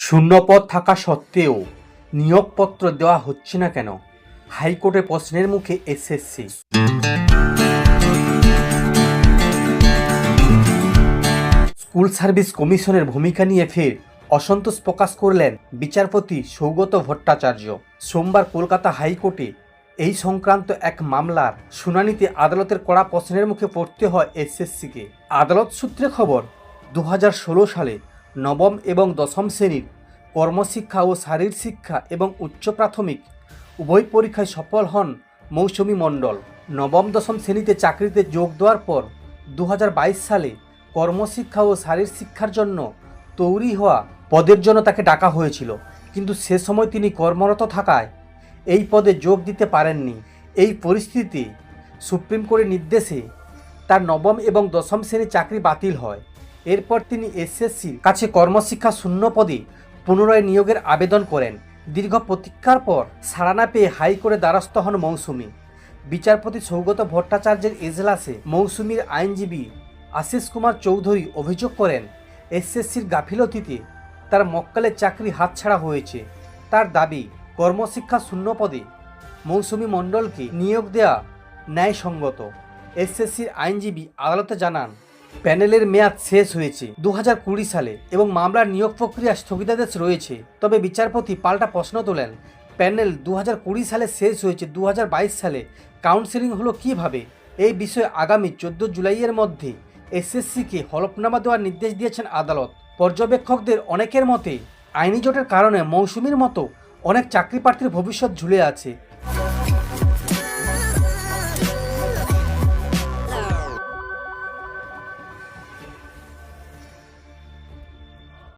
শূন্যপদ থাকা সত্ত্বেও নিয়োগপত্র দেওয়া হচ্ছে না কেন? হাইকোর্টে প্রশ্নের মুখে এসএসসি স্কুল সার্ভিস কমিশনের ভূমিকা নিয়ে ফের অসন্তোষ প্রকাশ করলেন বিচারপতি সৌগত ভট্টাচার্য। সোমবার কলকাতা হাইকোর্টে এই সংক্রান্ত এক মামলার শুনানিতে আদালতের কড়া প্রশ্নের মুখে পড়তে হয় এসএসসিকে আদালত সূত্রে খবর, দু হাজার ষোলো সালে নবম এবং দশম শ্রেণির কর্মশিক্ষা ও শারীর শিক্ষা এবং উচ্চ প্রাথমিক উভয় পরীক্ষায় সফল হন মৌসুমী মণ্ডল। নবম, দশম শ্রেণীতে চাকরিতে যোগ দেওয়ার পর দু হাজার বাইশ সালে কর্মশিক্ষা ও শারীর শিক্ষার জন্য তৈরি হওয়া পদের জন্য তাকে ডাকা হয়েছিল। কিন্তু সে সময় তিনি কর্মরত থাকায় এই পদে যোগ দিতে পারেননি। এই পরিস্থিতি সুপ্রিম কোর্টের নির্দেশে তার নবম এবং দশম শ্রেণির চাকরি বাতিল হয়। এরপর তিনি এসএসসির কাছে কর্মশিক্ষা শূন্য পদে পুনরায় নিয়োগের আবেদন করেন। দীর্ঘ প্রতীক্ষার পর সাড়া না পেয়ে হাইকোর্টে দ্বারস্থ হন মৌসুমী। বিচারপতি সৌগত ভট্টাচার্যের এজলাসে মৌসুমীর আইনজীবী আশিস কুমার চৌধুরী অভিযোগ করেন এসএসসির গাফিলতিতে তার মক্কালের চাকরি হাতছাড়া হয়েছে। তার দাবি, কর্মশিক্ষা শূন্য পদে মৌসুমী মণ্ডলকে নিয়োগ দেওয়া ন্যায়সঙ্গত। এসএসসির আইনজীবী আদালতে জানান প্যানেলের মেয়াদ শেষ হয়েছে দু সালে এবং মামলার নিয়োগ প্রক্রিয়া স্থগিতাদেশ রয়েছে। তবে বিচারপতি পাল্টা প্রশ্ন তোলেন, প্যানেল দু সালে শেষ হয়েছে দু হাজার বাইশ সালে। কাউন্সেলিং হলো কীভাবে? এই বিষয়ে আগামী চোদ্দ জুলাইয়ের মধ্যে এসএসসিকে হলফনামা দেওয়ার নির্দেশ দিয়েছেন আদালত। পর্যবেক্ষকদের অনেকের মতে, আইনি জোটের কারণে মৌসুমীর মতো অনেক চাকরি প্রার্থীর ভবিষ্যৎ ঝুলে আছে।